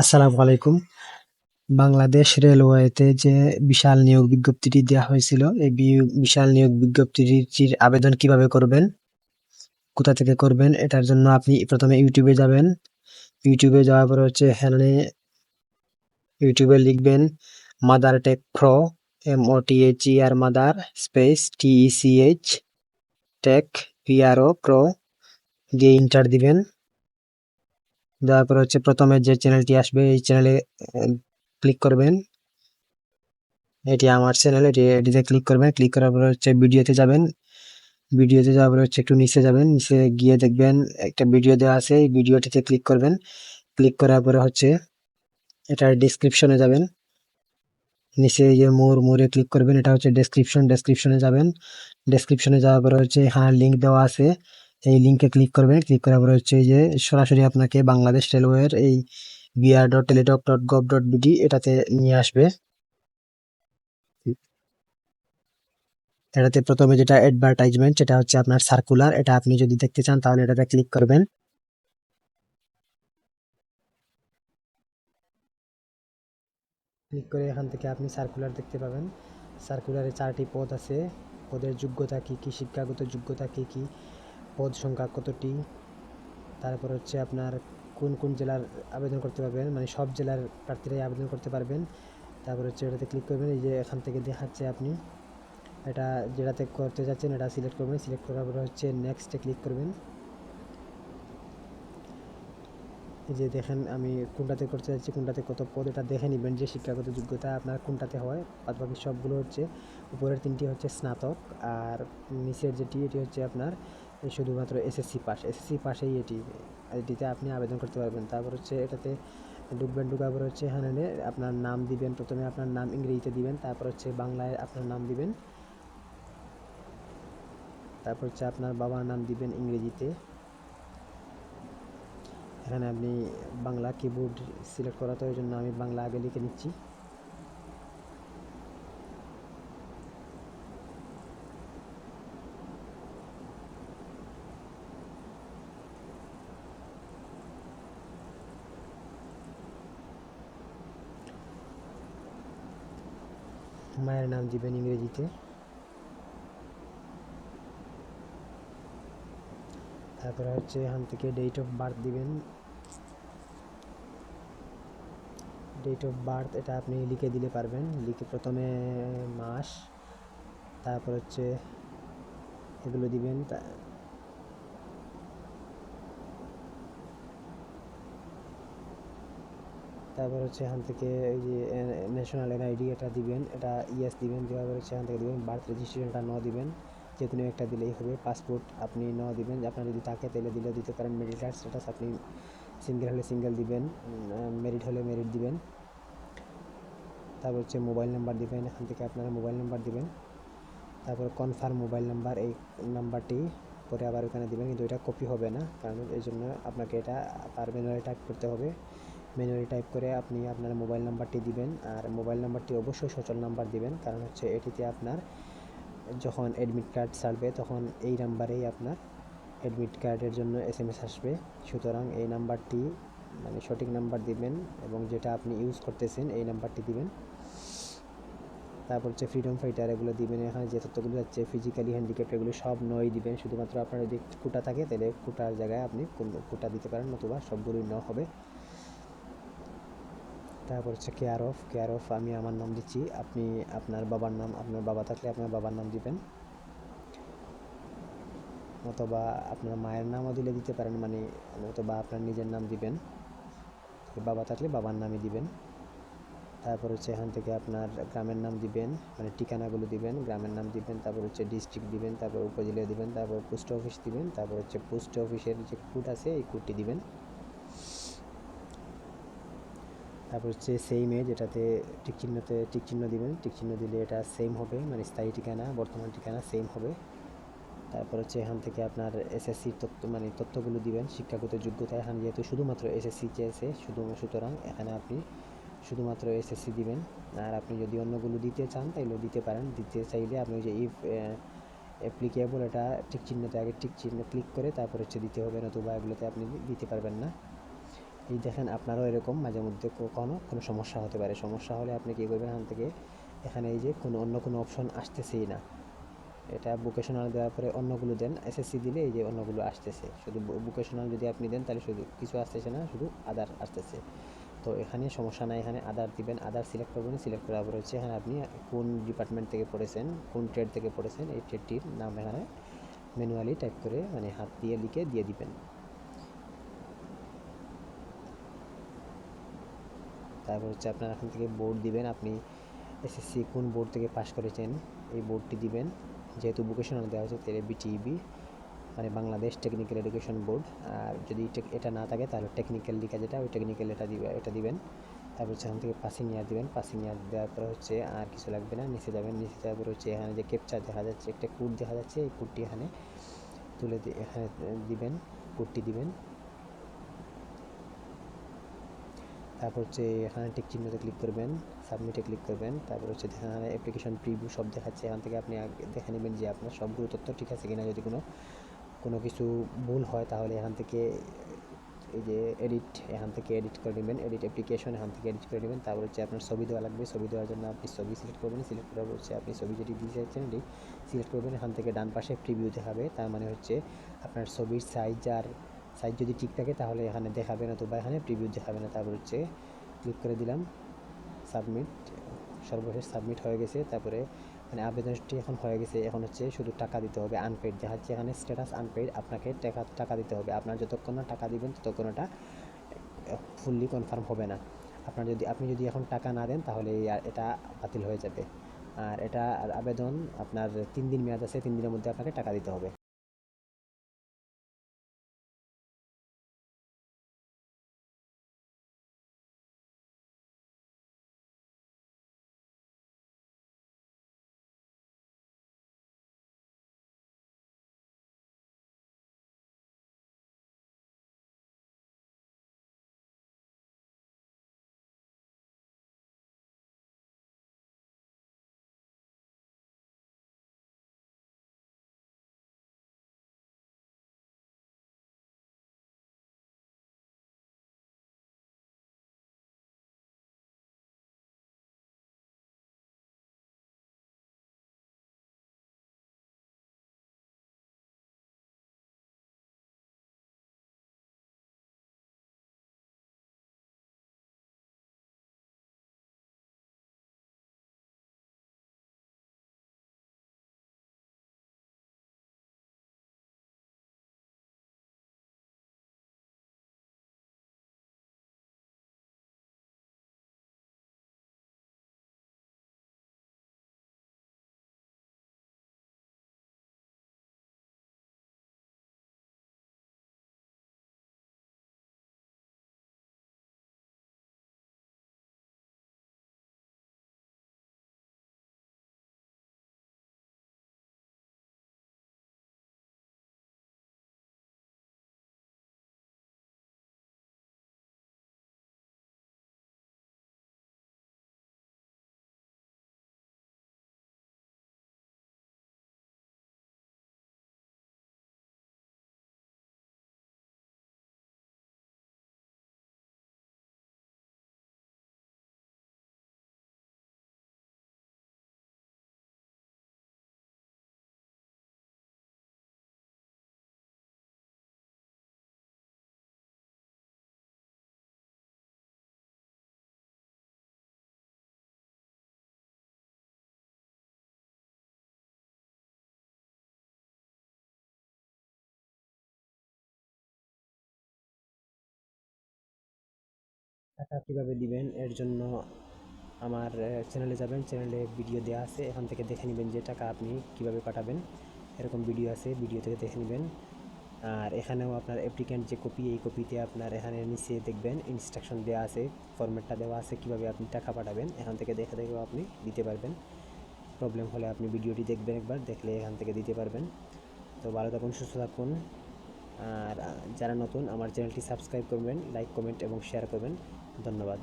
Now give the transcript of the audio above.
আসসালামু আলাইকুম। বাংলাদেশ রেলওয়েতে যে বিশাল নিয়োগ বিজ্ঞপ্তিটি দেওয়া হয়েছিল, এই বিশাল নিয়োগ বিজ্ঞপ্তিটির আবেদন কীভাবে করবেন, কোথা থেকে করবেন, এটার জন্য আপনি প্রথমে ইউটিউবে যাবেন। ইউটিউবে যাওয়ার পর হচ্ছে এখানে ইউটিউবে লিখবেন mother tech pro, M O T H E R mother space T E C H, tech PRO pro দিয়ে ইন্টার দিবেন। দেওয়ার পরে হচ্ছে প্রথমে যে চ্যানেলটি আসবে, এই চ্যানেলে ক্লিক করবেন। এটি আমার চ্যানেল এটি, এটিতে ক্লিক করবেন। ক্লিক করার পর হচ্ছে ভিডিওতে যাবেন। ভিডিওতে যাওয়ার পরে হচ্ছে একটু নিচে যাবেন। নিচে গিয়ে দেখবেন একটা ভিডিও দেওয়া আছে। এই ভিডিওটিতে ক্লিক করবেন। ক্লিক করার পরে হচ্ছে এটার ডিসক্রিপশনে যাবেন। নিচে যে মোর মোরে ক্লিক করবেন। এটা হচ্ছে ডেসক্রিপশন ডেসক্রিপশনে যাবেন। ডেসক্রিপশনে যাওয়ার পরে হচ্ছে হ্যাঁ লিঙ্ক দেওয়া আছে। এই লিঙ্কে ক্লিক করবেন ক্লিক করার পরে হচ্ছে যে সরাসরি আপনাকে বাংলাদেশ রেলওয়ের এই BR dot Teletalk dot gov dot BD এটাতে নিয়ে আসবে। এটাতে প্রথমে যেটা অ্যাডভার্টাইজমেন্ট সেটা হচ্ছে আপনার সার্কুলার এটা আপনি যদি দেখতে চান তাহলে এটাতে ক্লিক করবেন। ক্লিক করে এখান থেকে আপনি সার্কুলার দেখতে পাবেন। সার্কুলারে চারটি পদ আছে। পদের যোগ্যতা কী কী, শিক্ষাগত যোগ্যতা কী কি পদ সংখ্যা কতটি? তারপর হচ্ছে আপনার কোন কোন জেলার আবেদন করতে পারবেন? মানে সব জেলার প্রার্থীরাই আবেদন করতে পারবেন। তারপর হচ্ছে এটাতে ক্লিক করবেন, এই যে এখান থেকে দেখাচ্ছে আপনি। এটা যেটাতে করতে যাচ্ছেন, এটা সিলেক্ট করবেন। সিলেক্ট করার পরে হচ্ছে নেক্সটে ক্লিক করবেন। এই যে দেখেন, আমি কোনটাতে করতে যাচ্ছি, কোনটাতে কত পদ, এটা দেখে নেবেন যে শিক্ষাগত যোগ্যতা আপনার কোনটাতে হয়। বাকি সবগুলো হচ্ছে, উপরের তিনটি হচ্ছে স্নাতক, আর নিচের যেটি, এটি হচ্ছে আপনার শুধুমাত্র এসএসসি পাস এসএসসি পাশেই এটি, এটিতে আপনি আবেদন করতে পারবেন। তারপর হচ্ছে এটাতে ঢুকবেন, ঢুকার পর হচ্ছে এখানে আপনার নাম দিবেন, প্রথমে আপনার নাম ইংরেজিতে দিবেন, তারপর হচ্ছে বাংলায় আপনার নাম দিবেন। তারপর হচ্ছে আপনার বাবার নাম দিবেন ইংরেজিতে। এখানে আপনি বাংলা কিবোর্ড সিলেক্ট করা তো ওই জন্য আমি বাংলা আগে লিখে নিচ্ছি। মায়ের নাম দিবেন ইংরেজিতে। তারপরে হচ্ছে এখান থেকে ডেট অফ বার্থ দিবেন। ডেট অফ বার্থ এটা আপনি লিখে দিলে পারবেন। লিখে প্রথমে মাস, তারপর হচ্ছে এগুলো দিবেন। তারপর হচ্ছে এখান থেকে এই যে ন্যাশনাল এনআইডি এটা দিবেন, এটা ইয়েস দিবেন, দেওয়ার পর হচ্ছে এখান থেকে দিবেন বার্থ রেজিস্ট্রেশনটা ন দিবেন, যে কোনো একটা দিলেই হবে পাসপোর্ট আপনি ন দিবেন আপনার যদি থাকে তাহলে দিলে দিতে পারেন মেডিকেল স্ট্যাটাস আপনি সিঙ্গেল হলে সিঙ্গেল দিবেন মেরিট হলে মেরিট দিবেন। তারপর হচ্ছে মোবাইল নাম্বার দিবেন, এখান থেকে আপনারা মোবাইল নাম্বার দিবেন। তারপর কনফার্ম মোবাইল নাম্বার এই নাম্বারটি পরে আবার ওখানে দিবেন, কিন্তু এটা কপি হবে না, কারণ এই জন্য আপনাকে এটা পারবেন টাইপ করতে হবে। ম্যানুয়ালি টাইপ করে আপনি আপনার মোবাইল নাম্বারটি দিবেন। আর মোবাইল নাম্বারটি অবশ্যই সচল নাম্বার দিবেন, কারণ হচ্ছে এটিতে আপনার যখন অ্যাডমিট কার্ড ছাড়বে, তখন এই নাম্বারেই আপনার অ্যাডমিট কার্ডের জন্য এস এম এস আসবে। সুতরাং এই নাম্বারটি মানে সঠিক নাম্বার দিবেন এবং যেটা আপনি ইউজ করতেছেন, এই নাম্বারটি দিবেন। তারপর হচ্ছে ফ্রিডম ফাইটার এগুলো দিবেন। এখানে যে তথ্যগুলো যাচ্ছে ফিজিক্যালি হ্যান্ডিক্যাপ এগুলো সব নয় দিবেন। শুধুমাত্র আপনার যদি কোটা থাকে, তাহলে কোটার জায়গায় আপনি কোটা দিতে পারেন, নতুবা সবগুলোই ন হবে। তারপর হচ্ছে কেয়ার অফ কেয়ার অফ আমি আমার নাম দিচ্ছি। আপনি আপনার বাবার নাম, আপনার বাবা থাকলে আপনার বাবার নাম দিবেন। অথবা আপনার মায়ের নামও দিলে দিতে পারেন মানে অথবা আপনার নিজের নাম দিবেন। বাবা থাকলে বাবার নামই দিবেন। তারপর হচ্ছে এখান থেকে আপনার গ্রামের নাম দিবেন মানে ঠিকানাগুলো দিবেন, গ্রামের নাম দিবেন, তারপর হচ্ছে ডিস্ট্রিক্ট দিবেন, তারপর উপজেলা দিবেন, তারপর পোস্ট অফিস দিবেন, তারপর হচ্ছে পোস্ট অফিসের যে কোড আছে, এই কোডটি দিবেন। তারপর হচ্ছে সেম এজ এটাতে টিক চিহ্নতে টিক চিহ্ন দিবেন। টিক চিহ্ন দিলে এটা সেম হবে মানে স্থায়ী ঠিকানা, বর্তমান ঠিকানা সেম হবে। তারপর হচ্ছে এখান থেকে আপনার এসএসসির তথ্য মানে তথ্যগুলো দিবেন, শিক্ষাগত যোগ্যতা। এখানে যেহেতু শুধুমাত্র এসএসসি চেয়েছে শুধু, সুতরাং এখানে আপনি শুধুমাত্র এসএসসি দিবেন। আর আপনি যদি অন্যগুলো দিতে চান তাইলেও দিতে পারেন। দিতে চাইলে আপনি যে ইফ অ্যাপ্লিকেবল এটা টিক চিহ্নতে আগে টিক চিহ্ন ক্লিক করে তারপর হচ্ছে দিতে হবে, নতুবা এগুলোতে আপনি দিতে পারবেন না। এই দেখেন আপনারও এরকম মাঝে মধ্যে কখনো কোনো সমস্যা হতে পারে। সমস্যা হলে আপনি কী করবেন? এখান থেকে, এখানে এই যে কোনো, অন্য কোনো অপশন আসতেছেই না। এটা ভোকেশনাল দেওয়ার পরে অন্যগুলো দেন। এসএসসি দিলে এই যে অন্যগুলো আসতেছে। শুধু ভোকেশনাল যদি আপনি দেন, তাহলে শুধু কিছু আসতেছে না, শুধু আদার আসতেছে। তো এখানে সমস্যা নাই। এখানে আদার দিবেন আদার সিলেক্ট করবেন সিলেক্ট করার পর হচ্ছে এখানে আপনি কোন ডিপার্টমেন্ট থেকে পড়েছেন, কোন ট্রেড থেকে পড়েছেন, এই ট্রেডটির নাম এখানে ম্যানুয়ালি টাইপ করে মানে হাত দিয়ে লিখে দিয়ে দিবেন। তারপর হচ্ছে আপনার এখান থেকে বোর্ড দিবেন। আপনি এসএসসি কোন বোর্ড থেকে পাশ করেছেন, এই বোর্ডটি দিবেন। যেহেতু ভোকেশনাল দেওয়া হচ্ছে তাহলে বিটিইবি মানে বাংলাদেশ টেকনিক্যাল এডুকেশন বোর্ড আর যদি এটা না থাকে, তাহলে টেকনিক্যাল লিখা যেটা, ওই টেকনিক্যাল এটা দিবে, এটা দিবেন। তারপর এখান থেকে পাসিং ইয়ার দিবেন। পাসিং ইয়ার দেওয়ার পর হচ্ছে আর কিছু লাগবে না, নিচে যাবেন। নিচে যাওয়ার পর হচ্ছে এখানে যে ক্যাপচার দেখা যাচ্ছে, একটা কোড দেখা যাচ্ছে, এই কোডটি এখানে তুলে এখানে দিবেন কোডটি দিবেন। তারপর হচ্ছে এখানে টিক চিহ্নতে ক্লিক করবেন সাবমিটে ক্লিক করবেন, তারপর হচ্ছে এখানে অ্যাপ্লিকেশন প্রিভিউ সব দেখাচ্ছে, এখান থেকে আপনি দেখে নেবেন যে আপনার সবগুলো তথ্য ঠিক আছে কিনা যদি কোনো কোনো কিছু ভুল হয় তাহলে এখান থেকে এই যে এডিট এখান থেকে এডিট করে নেবেন এডিট অ্যাপ্লিকেশন এখান থেকে এডিট করে নেবেন, তারপর হচ্ছে আপনার ছবি দেওয়া লাগবে, ছবি দেওয়ার জন্য আপনি ছবি সিলেক্ট করবেন সিলেক্ট করার হচ্ছে আপনি ছবি যেটি দিয়ে চাইছেন এটি সিলেক্ট করবেন, এখান থেকে ডান পাশে প্রিভিউ দেখাবে, তার মানে হচ্ছে আপনার ছবির সাইজ আর সাইজ যদি ঠিক থাকে, তাহলে এখানে দেখাবে না তো বা এখানে প্রিভিউ দেখাবে না। তারপর হচ্ছে ক্লিক করে দিলাম সাবমিট সর্বশেষ সাবমিট হয়ে গেছে। তারপরে মানে আবেদনটি এখন হয়ে গেছে। এখন হচ্ছে শুধু টাকা দিতে হবে আনপেড দেখাচ্ছে এখানে স্ট্যাটাস আনপেড আপনাকে টাকা টাকা দিতে হবে। আপনার যতক্ষণ না টাকা দিবেন, ততক্ষণ ওটা ফুললি কনফার্ম হবে না। আপনার যদি, আপনি যদি এখন টাকা না দেন, তাহলে এটা বাতিল হয়ে যাবে। আর এটা আবেদন আপনার তিন দিন মেয়াদ আছে, তিন দিনের মধ্যে আপনাকে টাকা দিতে হবে। টাকা কীভাবে দিবেন, এর জন্য আমার চ্যানেলে যাবেন চ্যানেলে ভিডিও দেওয়া আছে, এখান থেকে দেখে নেবেন যে টাকা আপনি কীভাবে পাঠাবেন। এরকম ভিডিও আছে ভিডিও থেকে দেখে নেবেন। আর এখানেও আপনার অ্যাপ্লিক্যান্ট যে কপি এই কপিতে আপনার এখানে নিচে দেখবেন ইনস্ট্রাকশন দেওয়া আছে ফরম্যাটটা দেওয়া আছে, কীভাবে আপনি টাকা পাঠাবেন। এখান থেকে দেখে দেখেও আপনি দিতে পারবেন। প্রবলেম হলে আপনি ভিডিওটি দেখবেন একবার, দেখলে এখান থেকে দিতে পারবেন। তো ভালো থাকুন, সুস্থ থাকুন। আর যারা নতুন, আমার চ্যানেলটি সাবস্ক্রাইব করবেন লাইক কমেন্ট এবং শেয়ার করবেন। ধন্যবাদ।